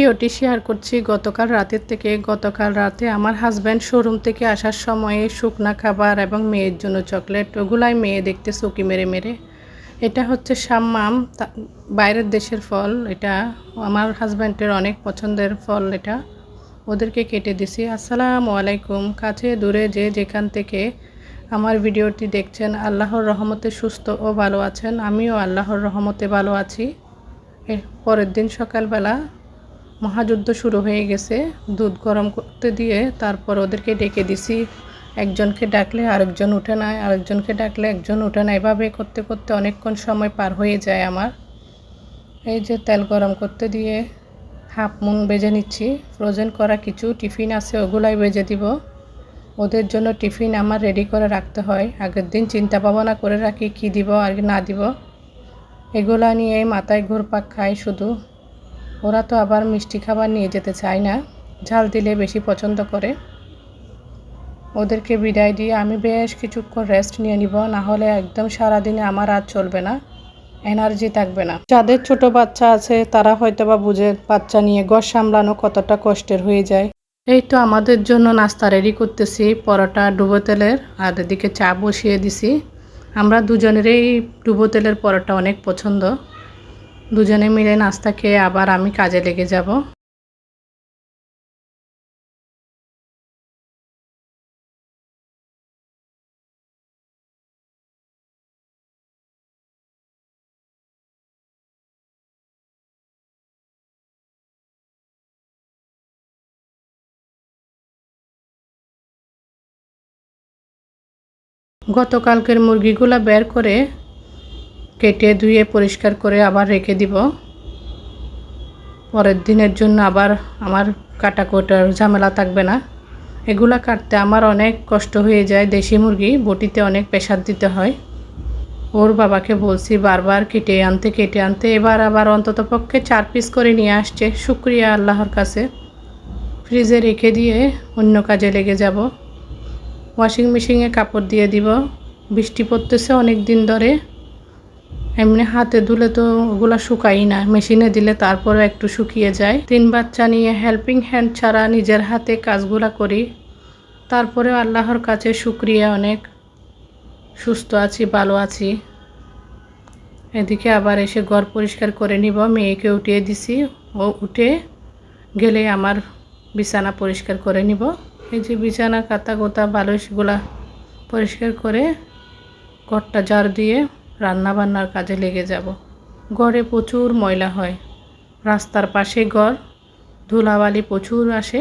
ভিডিওটি শেয়ার করছি। গতকাল রাতের থেকে, গতকাল রাতে আমার হাজব্যান্ড শোরুম থেকে আসার সময়ে শুকনা খাবার এবং মেয়ের জন্য চকলেট ওগুলাই মেয়ে দেখতে চকি মেরে মেরে। এটা হচ্ছে সাম্মাম বাইরের দেশের ফল। এটা আমার হাজব্যান্ডের অনেক পছন্দের ফল এটা। ওদেরকে কেটে দিছি। আসসালামু আলাইকুম। কাছে দূরে যে যেখান থেকে আমার ভিডিওটি দেখছেন, আল্লাহর রহমতে সুস্থ ও ভালো আছেন। আমিও আল্লাহর রহমতে ভালো আছি। পরের দিন সকালবেলা মহাযুদ্ধ শুরু হয়ে গেছে। দুধ গরম করতে দিয়ে তারপর ওদেরকে ডেকে দিছি। একজনকে ডাকলে আরেকজন উঠে নেয়, আরেকজনকে ডাকলে একজন উঠে নেয়। এভাবে করতে করতে অনেকক্ষণ সময় পার হয়ে যায় আমার। এই যে তেল গরম করতে দিয়ে হাফ মুন বেজে নিচ্ছি। ফ্রোজেন করা কিছু টিফিন আছে, ওগুলাই বেজে দিব। ওদের জন্য টিফিন আমার রেডি করে রাখতে হয়। আগের দিন চিন্তা ভাবনা করে রাখি, কী দিব আর না দিব। এগুলা নিয়ে মাথায় ঘুরপাক খায় শুধু। ওরা তো আবার মিষ্টি খাবার নিয়ে যেতে চায় না। ঝাল দিলে বেশি পছন্দ করে। ওদেরকে বিদায় দিয়ে আমি বেশ কিছুক্ষণ রেস্ট নিয়ে নিব, না হলে একদম সারাদিনে আমার আর চলবে না। এনার্জি থাকবে না। যাদের ছোট বাচ্চা আছে, তারা হয়তো বা বুঝে বাচ্চা নিয়ে ঘর সামলানো কতটা কষ্টের হয়ে যায়। এই তো আমাদের জন্য নাস্তা রেডি করতেছি, পরোটা, ডুবো তেলের, আর এদিকে চা বসিয়ে দিছি। আমরা দুজনেরই ডুবো তেলের পরোটা অনেক পছন্দ। দুজনে মিলে নাস্তা খেয়ে আবার আমি কাজে লেগে যাব। গতকালকের মুরগিগুলো বের করে কেটে ধুয়ে পরিষ্কার করে আবার রেখে দিব। পরের দিনের জন্য আবার আমার কাটা কোটার ঝামেলা থাকবে না। এগুলা কাটতে আমার অনেক কষ্ট হয়ে যায়। দেশি মুরগি বটিতে অনেক প্রেশার দিতে হয়। ওর বাবাকে বলছি বারবার কেটে আনতে কেটে আনতে। এবার আবার অন্তত পক্ষে চার পিস করে নিয়ে আসছে। শুক্রিয়া আল্লাহর কাছে। ফ্রিজে রেখে দিয়ে অন্য কাজে লেগে যাব। ওয়াশিং মেশিনে কাপড় দিয়ে দিব। বৃষ্টি পড়তেছে অনেক দিন ধরে। এমনি হাতে ধুলে তো ওগুলো শুকাই না। মেশিনে দিলে তারপরে একটু শুকিয়ে যায়। তিন বাচ্চা নিয়ে হেল্পিং হ্যান্ড ছাড়া নিজের হাতে কাজগুলা করি। তারপরেও আল্লাহর কাছে শুক্রিয়া অনেক। সুস্থ আছি, ভালো আছি। এদিকে আবার এসে ঘর পরিষ্কার করে নিব। মেয়েকে উঠিয়ে দিছি। ও উঠে গেলে আমার বিছানা পরিষ্কার করে নিব। এই যে বিছানা কাতা গোতা, বালিশগুলা পরিষ্কার করে ঘরটা জার দিয়ে রান্না বান্নার কাজে লেগে যাব। ঘরে প্রচুর ময়লা হয়। রাস্তার পাশে ঘর, ধুলাবালি প্রচুর আসে।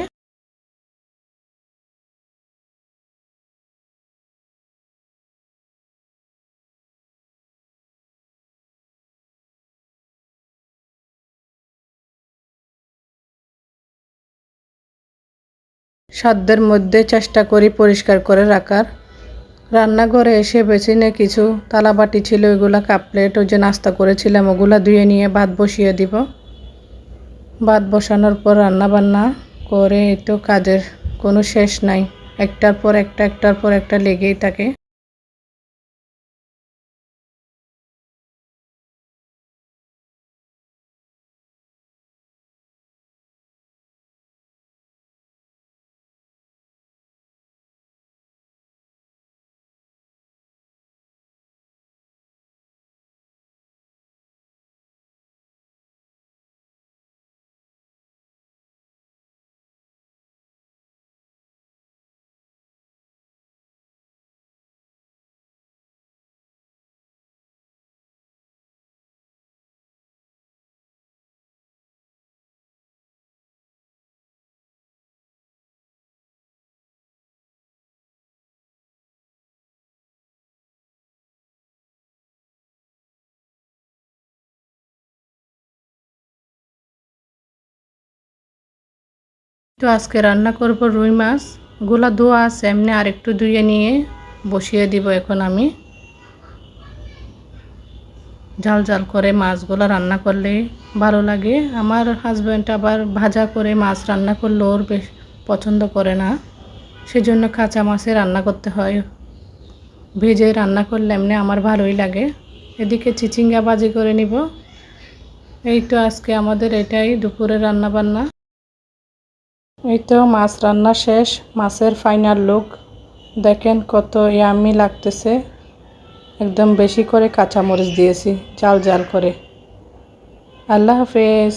সাধ্যের মধ্যে চেষ্টা করি পরিষ্কার করে রাখার। রান্নাঘরে এসে বেসিনে কিছু তালাবাটি ছিল ওইগুলা কাপ প্লেট, ওই যে নাস্তা করেছিলাম, ওগুলো ধুয়ে নিয়ে ভাত বসিয়ে দিব। ভাত বসানোর পর রান্না বান্না করে তো কাজের কোনো শেষ নাই। একটার পর একটা, একটার পর একটা লেগেই থাকে। তো আজকে রান্না করব রুই মাছ। গুলা ধোয়া আছে, এমনি আরেকটু ধুয়ে নিয়ে বসিয়ে দিব এখন আমি। ঝাল ঝাল করে মাছগুলো রান্না করলে ভালো লাগে। আমার হাজব্যান্ড আবার ভাজা করে মাছ রান্না করলে ওর বেশ পছন্দ করে না। সেজন্য কাঁচা মাছে রান্না করতে হয়। ভেজে রান্না করলে এমনি আমার ভালোই লাগে। এদিকে চিচিঙ্গা বাজি করে নিব। এই তো আজকে আমাদের এটাই দুপুরে রান্না বান্না এই তো মাছ রান্না শেষ, মাছের ফাইনাল লুক দেখেন কত ইয়ামি লাগতেছে। একদম বেশি করে কাঁচামরিচ দিয়েছি জাল জাল করে। আল্লাহ হাফেজ।